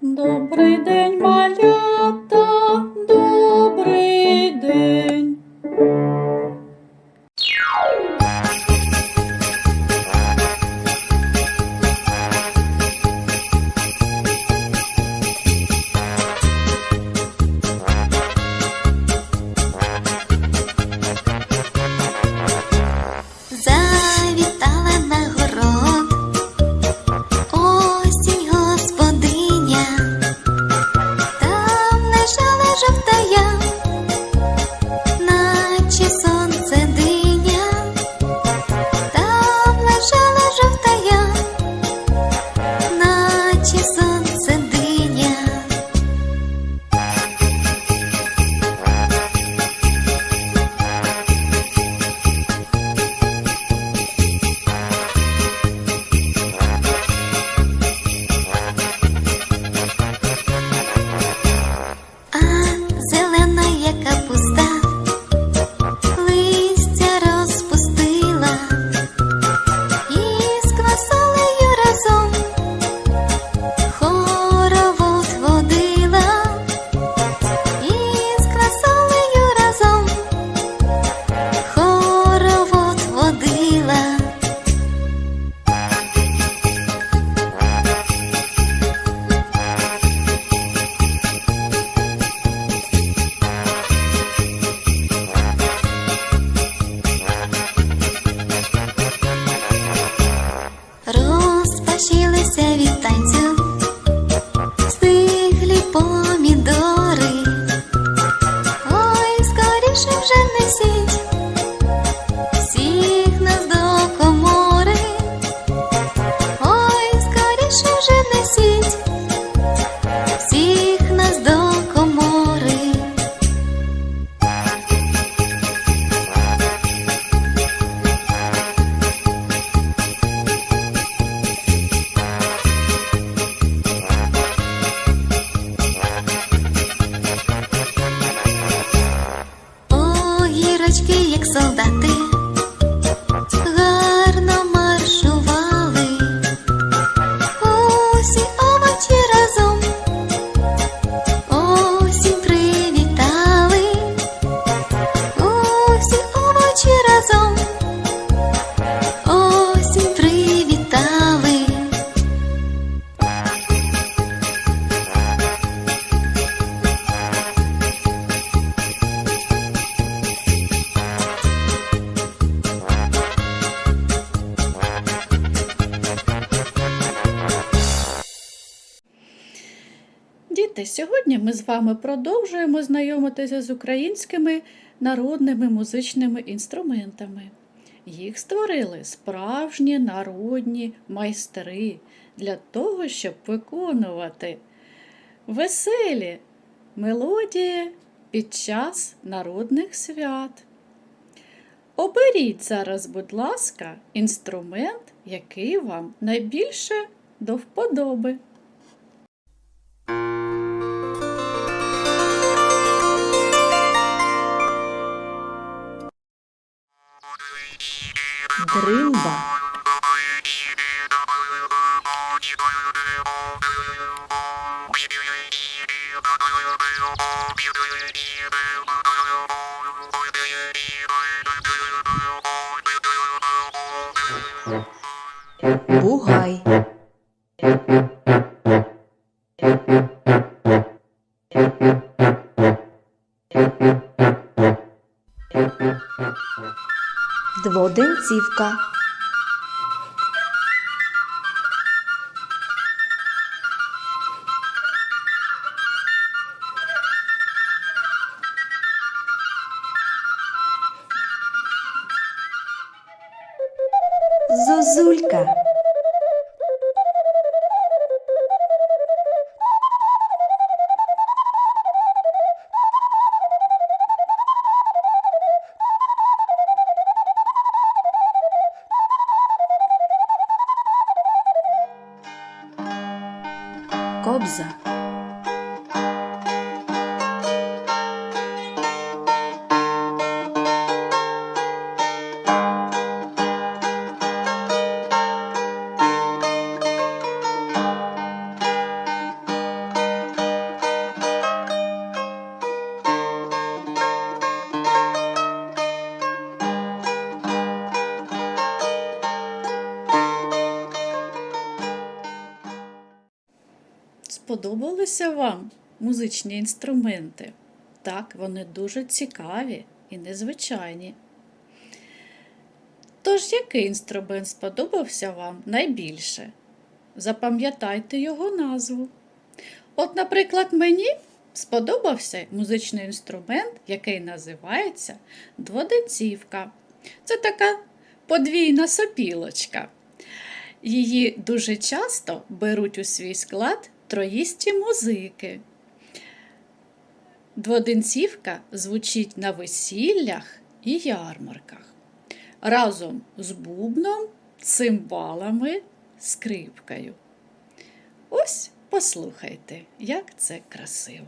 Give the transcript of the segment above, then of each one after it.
Добрий день, малята, ми з вами продовжуємо знайомитися з українськими народними музичними інструментами. Їх створили справжні народні майстри для того, щоб виконувати веселі мелодії під час народних свят. Оберіть зараз, будь ласка, інструмент, який вам найбільше до вподоби. marimba. Дводенцівка. Зозулька. Сподобалися вам музичні інструменти? Так, вони дуже цікаві і незвичайні. Тож, який інструмент сподобався вам найбільше? Запам'ятайте його назву. От, наприклад, мені сподобався музичний інструмент, який називається дводенцівка. Це така подвійна сопілочка. Її дуже часто беруть у свій склад троїсті музики. Дводинцівка звучить на весіллях і ярмарках разом з бубном, цимбалами, скрипкою. Ось послухайте, як це красиво.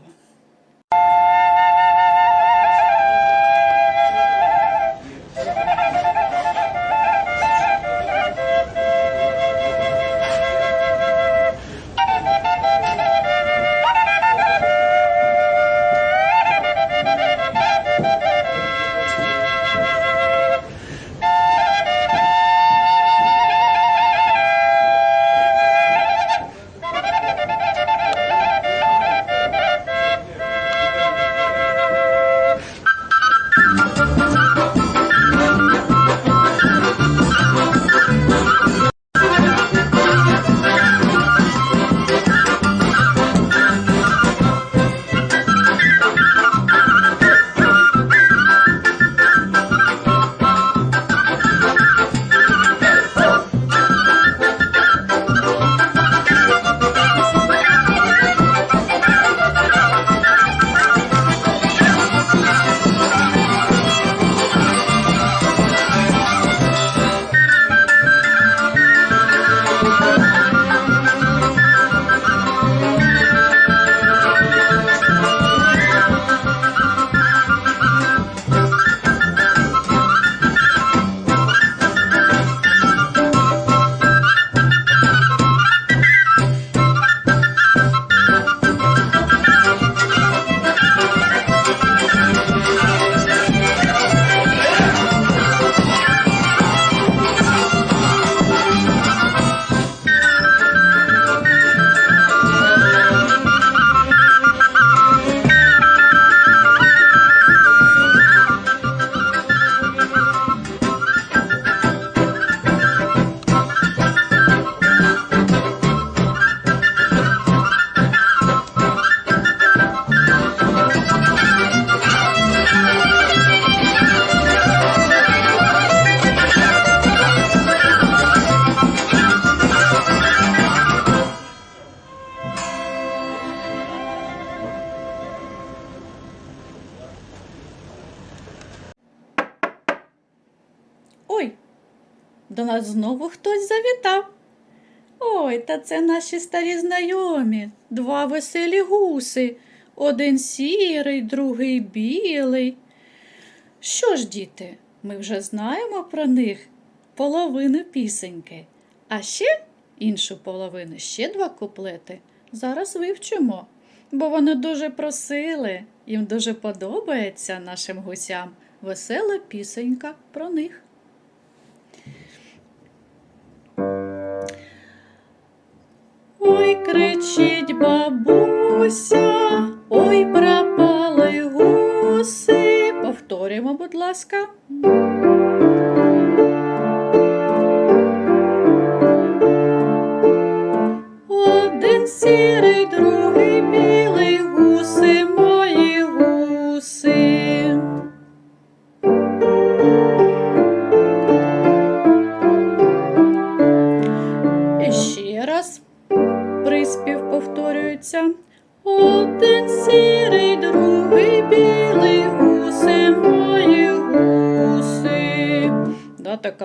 Знову хтось завітав. Ой, та це наші старі знайомі, два веселі гуси, один сірий, другий білий. Що ж, діти, ми вже знаємо про них половину пісеньки, а ще іншу половину, ще два куплети. Зараз вивчимо, бо вони дуже просили, їм дуже подобається нашим гусям весела пісенька про них. Бабуся, ой, пропали гуси. Повторюємо, будь ласка. Один сірий,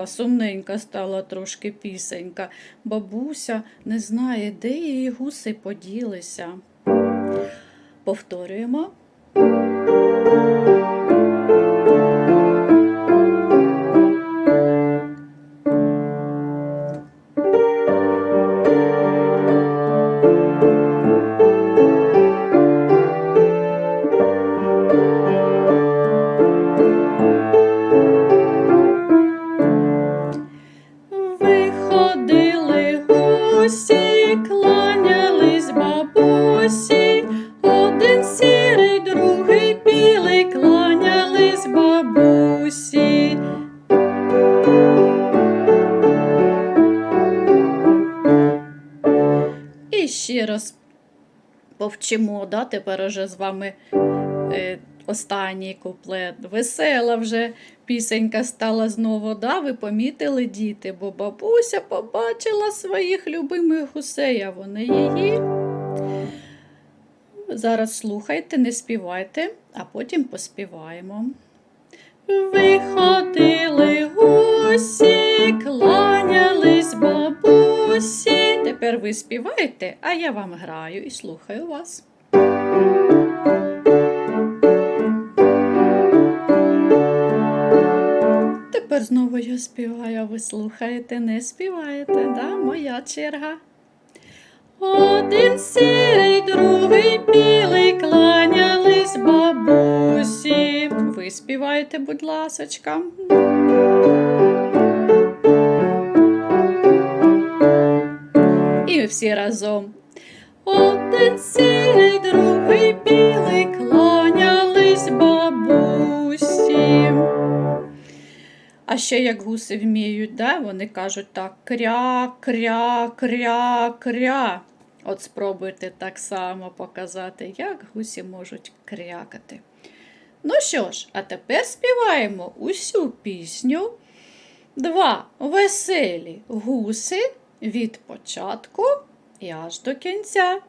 сумненька стала трошки пісенька. Бабуся не знає, де її гуси поділися. Повторюємо. Повчимо, да? тепер уже з вами е, останній куплет. Весела вже пісенька стала знову, да? ви помітили діти, бо бабуся побачила своїх любимих гусей, а вони її. Зараз слухайте, не співайте, а потім поспіваємо. Виходили гусі, кланялись бабусі. Тепер ви співаєте, а я вам граю і слухаю вас. Тепер знову я співаю, а ви слухаєте, не співаєте, да? Моя черга. Один сірий, другий білий, кланялись бабусі. Ви співаєте, будь ласочка. І всі разом. Один сірий, другий ще як гуси вміють, да? вони кажуть так кря, кря, кря, кря. От спробуйте так само показати, як гусі можуть крякати. Ну що ж, а тепер співаємо усю пісню. Два веселі гуси від початку і аж до кінця.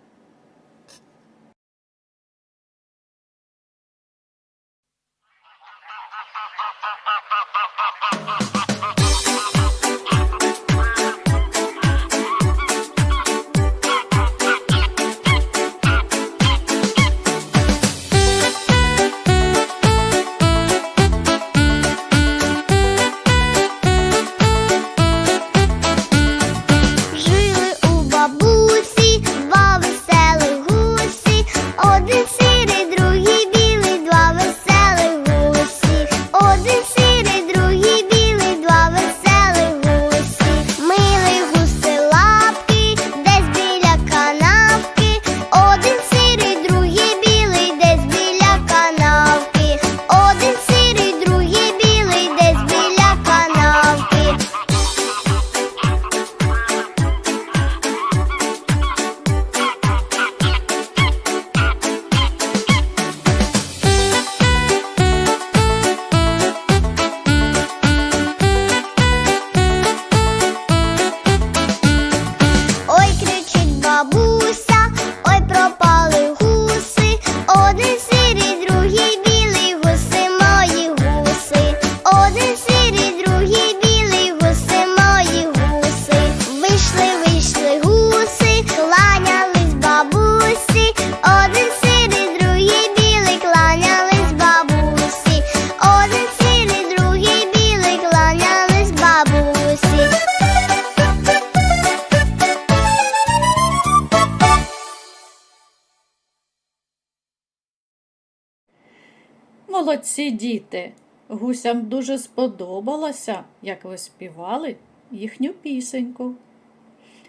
молодці діти! Гусям дуже сподобалося, як ви співали їхню пісеньку.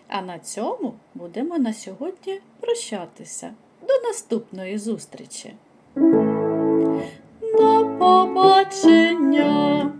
А на цьому будемо на сьогодні прощатися. До наступної зустрічі. До побачення!